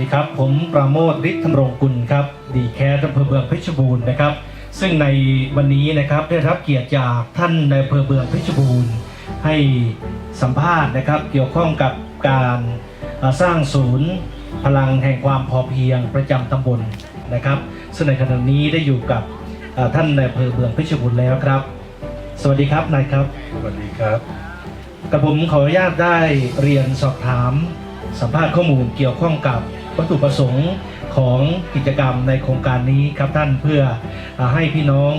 ดีครับ ผมประโมทฤทธิ์ธำรงกุลครับ ดีแคสอำเภอเมืองเพชรบูรณ์นะครับ ซึ่งในวันนี้นะครับได้รับเกียรติจากท่านในอำเภอเมืองเพชรบูรณ์ ให้สัมภาษณ์นะครับ เกี่ยวข้องกับการเอ่อสร้างศูนย์พลังแห่งความพอเพียงประจำตำบลนะครับซึ่งในขณะนี้ได้อยู่กับเอ่อท่านในอำเภอเมืองเพชรบูรณ์แล้วครับ สวัสดีครับนายครับ สวัสดีครับกับผมขออนุญาตได้เรียนสอบถามสัมภาษณ์ข้อมูลเกี่ยวข้องกับ วัตถุประสงค์ของกิจกรรมในโครงการนี้ครับท่านเพื่ออให้พี่น้อง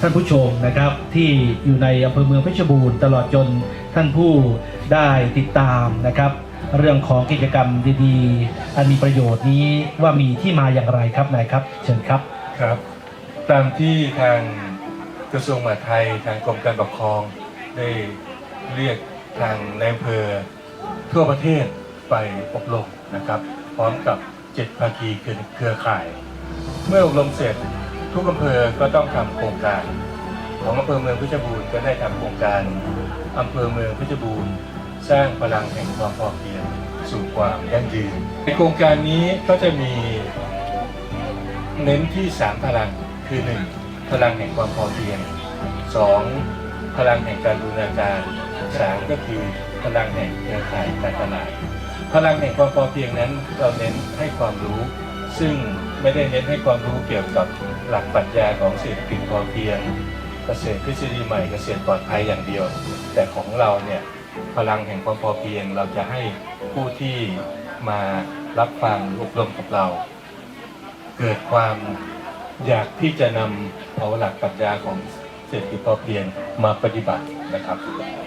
ท่านผู้ชมนะครับที่อยู่ในอำเภอเมืองเพชรบูรณ์ตลอดจนท่านผู้ได้ติดตามนะครับเรื่องของกิจกรรมดีๆ อันมีประโยชน์นี้ว่ามีที่มาอย่างไรครับนายครับ เชิญครับครับ ตามที่ทางกระทรวงมหาดไทยทางกรมการปกครองได้เรียกทางในอำเภอทั่วประเทศไปอบรมนะครับ ร้อมกับเจ็ดภาคีเครือเครือข่าย เมื่ออบรมเสร็จทุกอำเภอก็ต้องทำโครงการ ของอำเภอเมืองเพชรบูรณ์ก็ได้ทำโครงการอำเภอเมืองเพชรบูรณ์สร้างพลังแห่งความพอเพียงสู่ความยั่งยืนในโครงการนี้ก็จะมีเน้นที่ 3 พลังคือ 1. พลังแห่งความพอเพียง 2. พลังแห่งการบูรณาการ 3. ก็คือพลังแห่งเครือข่ายการตลาด พลังแห่งความพอเพียงนั้นเราเน้นให้ความรู้ ซึ่งไม่ได้เน้นให้ความรู้เกี่ยวกับหลักปรัชญาของเศรษฐกิจพอเพียง เกษตรทฤษฎีใหม่เกษตรปลอดภัยอย่างเดียว แต่ของเราเนี่ยพลังแห่งความพอเพียงเราจะให้ผู้ที่มารับฟังอบรมกับเรา เกิดความอยากที่จะนำเอาหลักปรัชญาของเศรษฐกิจพอเพียงมาปฏิบัตินะครับ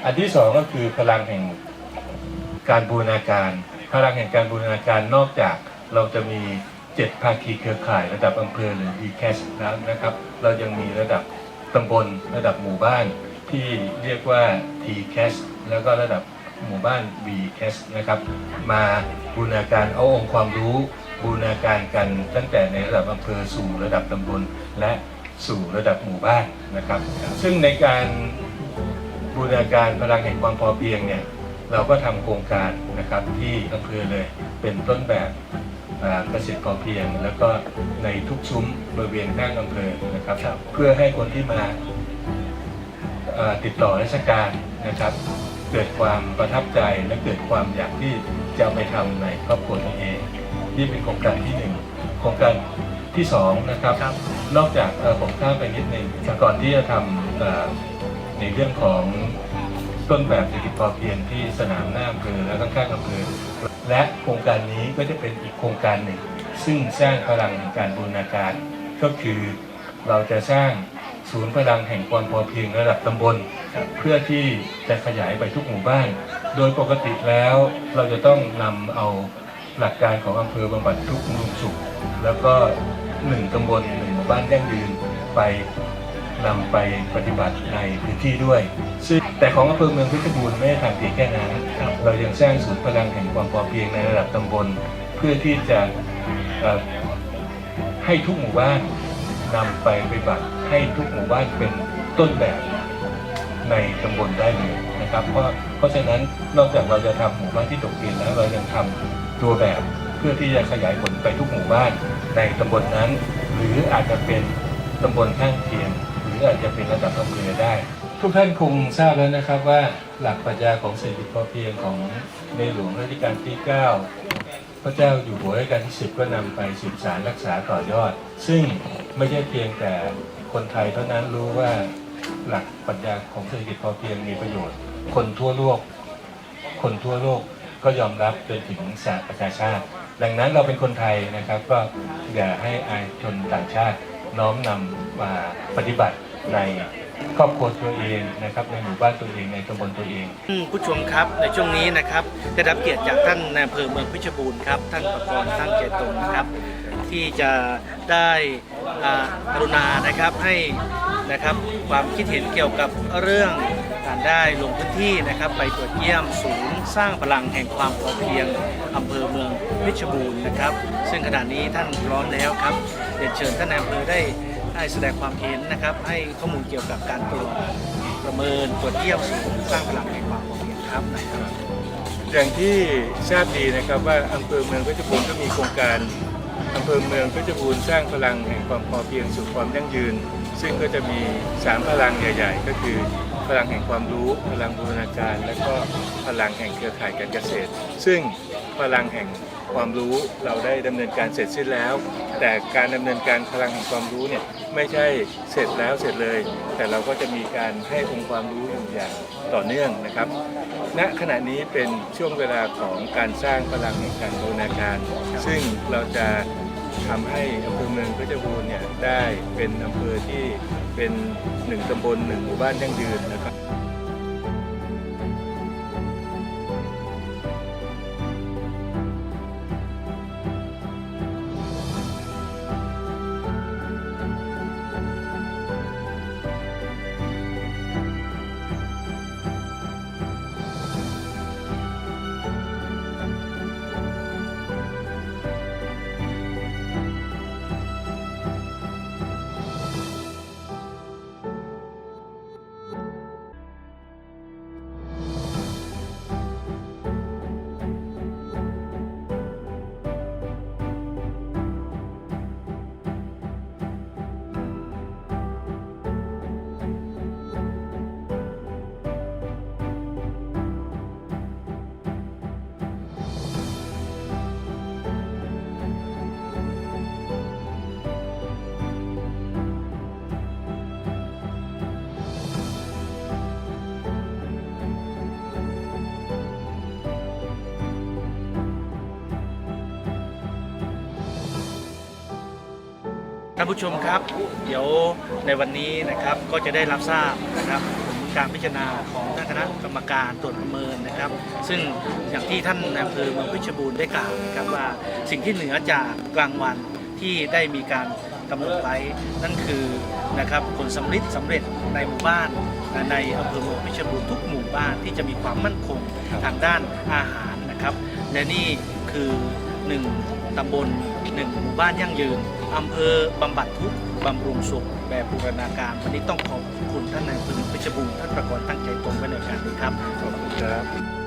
อันที่สองก็คือพลังแห่งการบูรณาการ พลังแห่งการบูรณาการนอกจากเราจะมีเจ็ดภาคีเครือข่ายระดับอำเภอหรือ e c a s แล้วนะครับ เรายังมีระดับตำบลระดับหมู่บ้านที่เรียกว่า t c a s แล้วก็ระดับหมู่บ้าน b c a s นะครับ มาบูรณาการเอาองค์ความรู้บูรณาการกันตั้งแต่ในระดับอำเภอสู่ระดับตำบลและสู่ระดับหมู่บ้านนะครับ ซึ่งในการบูรณาการพลังแห่งความพอเพียงเนี่ย เราก็ทำโครงการนะครับที่อำเภอเลยเป็นต้นแบบอ่าเกษตรพอเพียง แล้วก็ในทุกซุ้มบริเวณข้างอำเภอนะครับเพื่อให้คนที่มาเอ่อติดต่อราชการนะครับ เกิดความประทับใจและเกิดความอยากที่จะเอาไปทำในครอบครัวตัวเองนี่เป็นโครงการที่หนึ่งโครงการที่สองนะครับครับนอกจากเอ่อผมข้ามไปนิดนึงก่อนที่จะทำเอ่อในเรื่องของ ต้นแบบเศรษฐกิจพอเพียงที่สนามหน้าอำเภอและข้างๆอำเภอและโครงการนี้ก็จะเป็นอีกโครงการหนึ่ง ซึ่งสร้างพลังแห่งการบูรณาการ ก็คือเราจะสร้างศูนย์พลังแห่งความพอเพียงระดับตำบล เพื่อที่จะขยายไปทุกหมู่บ้าน โดยปกติแล้วเราจะต้องนำเอาหลักการของอำเภอบำบัดทุกข์บำรุงสุข แล้วก็หนึ่งตำบลหนึ่งหมู่บ้านยั่งยืนไป นำไปปฏิบัติในพื้นที่ด้วย ซึ่งแต่ของอำเภอเมืองเพชรบูรณ์ไม่ได้ทำเพียงแค่นั้นเรายังสร้างศูนย์พลังแห่งความพอเพียงในระดับตำบล เพื่อที่จะเอ่อให้ทุกหมู่บ้านนำไปปฏิบัติให้ทุกหมู่บ้านเป็นต้นแบบในตำบลได้เลยนะครับ เพราะเพราะฉะนั้นนอกจากเราจะทำหมู่บ้านที่ตกเกณฑ์แล้วเรายังทำตัวแบบเพื่อที่จะขยายผลไปทุกหมู่บ้านในตำบลนั้น หรืออาจจะเป็นตำบลข้างเคียงห รืออาจจะเป็นระดับอำเภอได้ ทุกท่านคงทราบแล้วนะครับว่าหลักปรัชญาของเศรษฐกิจพอเพียงของในหลวงรัชกาลที่ 9 พระเจ้าอยู่หัวรัชกาลที่ 10 ก็นำไปสืบสารรักษาต่อยอด ซึ่งไม่ใช่เพียงแต่คนไทยเท่านั้นรู้ว่าหลักปรัชญาของเศรษฐกิจพอเพียงมีประโยชน์ คนทั่วโลก คนทั่วโลกก็ยอมรับจนถึงสหประชาชาติ ดังนั้นเราเป็นคนไทยนะครับก็อย่าให้อายชนต่างชาติน้อมนำมาปฏิบัติ ในครอบครัวตัวเองนะครับในหมู่บ้านตัวเองในตำบลตัวเอง ผู้ชมครับในช่วงนี้นะครับได้รับเกียรติจากท่านนายอำเภอเมืองเพชบูรณ์ครับท่านประกรณ์ตั้งเจตงนะครับที่จะได้กรุณานะครับให้นะครับความคิดเห็นเกี่ยวกับเรื่องการได้ลงพื้นที่นะครับไปตรวจเยี่ยมศูนย์สร้างพลังแห่งความพอเพียงอำเภอเมืองเพชบูรณ์นะครับ ซึ่งขณะนี้ท่านพร้อมแล้วครับเรียนเชิญท่านนายอำเภอได้ ได้แสดงความเห็นนะครับ ให้ข้อมูลเกี่ยวกับการตรวจประเมินตรวจเยี่ยมศูนย์สร้างพลังแห่งความพอเพียงครับนะครับอย่างที่ทราบดีนะครับว่าอำเภอเมืองเพชรบูรณ์ก็มีโครงการอำเภอเมืองเพชรบูรณ์สร้างพลังแห่งความพอเพียงสู่ความยั่งยืน ซึ่งก็จะมี 3 พลังใหญ่ ๆ ก็คือพลังแห่งความรู้ พลังบูรณาการ และก็พลังแห่งเครือข่ายการเกษตร ซึ่งพลังแห่งความรู้เราได้ดำเนินการเสร็จสิ้นแล้ว แต่การดำเนินการพลังแห่งความรู้เนี่ยไม่ใช่เสร็จแล้วเสร็จเลย แต่เราก็จะมีการให้องค์ความรู้อยู่อย่างต่อเนื่องนะครับ ณขณะนี้เป็นช่วงเวลาของการสร้างพลังแห่งการบูรณาการ ซึ่งเราจะทำให้อำเภอเมืองเพชรบูรณ์เนี่ยได้เป็นอำเภอที่เป็นหนึ่งตำบลหนึ่งหมู่บ้านยั่งยืนนะครับ ท่านผู้ชมครับ เดี๋ยวในวันนี้นะครับก็จะได้รับทราบนะครับผลการพิจารณาของท่านคณะกรรมการตรวจประเมินนะครับ ซึ่งอย่างที่ท่านนายอำเภอเมืองเพชรบูรณ์ได้กล่าวนะครับว่าสิ่งที่เหนือจากกลางวันที่ได้มีการกำหนดไว้นั่นคือนะครับผลสำลิดสำเร็จในหมู่บ้านในอำเภอเมืองเพชรบูรณ์ทุกหมู่บ้านที่จะมีความมั่นคงทางด้านอาหารนะครับ และนี่คือหนึ่งตำบล หนึ่งหมู่บ้านยั่งยืนอำเภอบำบัดทุกข์บำรุงสุข แบบบูรณาการ วันนี้ต้องขอบคุณท่านนายพลเอเมืองเพชรบูรณ์ท่านประกรณ์ตั้งใจตรงไว้ในการนี้ครับ ขอบคุณครับ